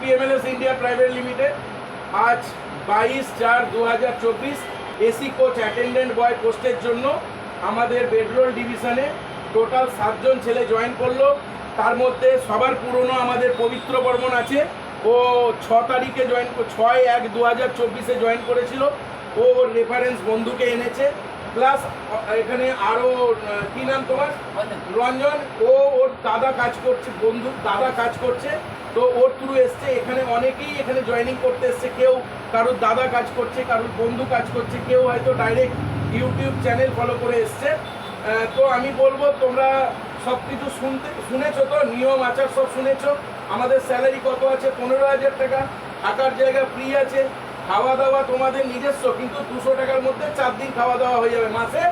PMLS India private limited আজ বাইশ চার দু হাজার চব্বিশ এসি কোচ অ্যাটেন্ডেন্ট বয় পোস্টের জন্য আমাদের বেডরোল ডিভিশনে টোটাল সাতজন ছেলে জয়েন করল। তার মধ্যে সবার পুরনো আমাদের পবিত্র বর্মন আছে। ও ছ তারিখে জয়েন ছয় এক দু হাজার চব্বিশে জয়েন করেছিল। ও ওর রেফারেন্স বন্ধুকে এনেছে। প্লাস এখানে আরও কী নাম তোমার? রঞ্জন। ও, ওর দাদা কাজ করছে, বন্ধু, দাদা কাজ করছে। তো ওর থ্রু এসছে। এখানে অনেকেই এখানে জয়েনিং করতে এসছে। কেউ কারোর দাদা কাজ করছে, কারোর বন্ধু কাজ করছে, কেউ হয়তো ডাইরেক্ট ইউটিউব চ্যানেল ফলো করে এসছে। তো আমি বলব, তোমরা সব কিছু শুনতে, শুনেছো তো? নিয়ম, আচার সব শুনেছো? আমাদের স্যালারি কত আছে? পনেরো হাজার টাকা। থাকার জায়গা ফ্রি আছে। খাওয়া দাওয়া তোমাদের নিজস্ব, কিন্তু দুশো টাকার মধ্যে চার দিন খাওয়া দাওয়া হয়ে যাবে। মাসে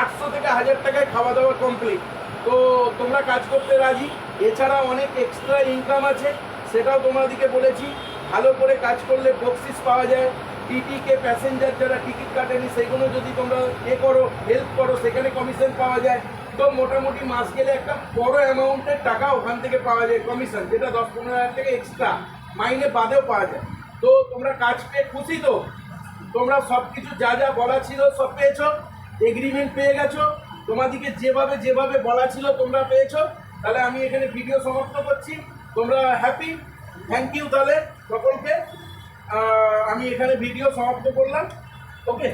আটশো থেকে হাজার টাকায় খাওয়া দাওয়া কমপ্লিট তো তোমরা কাজ করতে রাজি। এছাড়া অনেক এক্সট্রা ইনকাম আছে, সেটাও তোমাদেরকে বলেছি। ভালো করে কাজ করলে বকশিস পাওয়া যায়। টিটিকে প্যাসেঞ্জার যারা টিকিট কাটেনি, সেগুলো যদি তোমরা এ করো হেল্প করো, সেখানে কমিশন পাওয়া যায়। তো মোটামুটি মাস গেলে একটা বড় অ্যামাউন্টের টাকা ওখান থেকে পাওয়া যায় কমিশন যেটা দশ পনেরো হাজার টাকা এক্সট্রা মাইনে বাদেও পাওয়া যায়। তো তোমরা কাজ পেয়ে খুশি তো? তোমরা সব কিছু যা যা বলা ছিল সব পেয়েছ? এগ্রিমেন্ট পেয়ে গেছো? তোমাদেরকে যেভাবে যেভাবে বলা ছিল তোমরা পেয়েছ? তাহলে আমি এখানে ভিডিও সমাপ্ত করছি। তোমরা হ্যাপি থ্যাংক ইউ তাহলে সকলকে। আমি এখানে ভিডিও সমাপ্ত করলাম। ওকে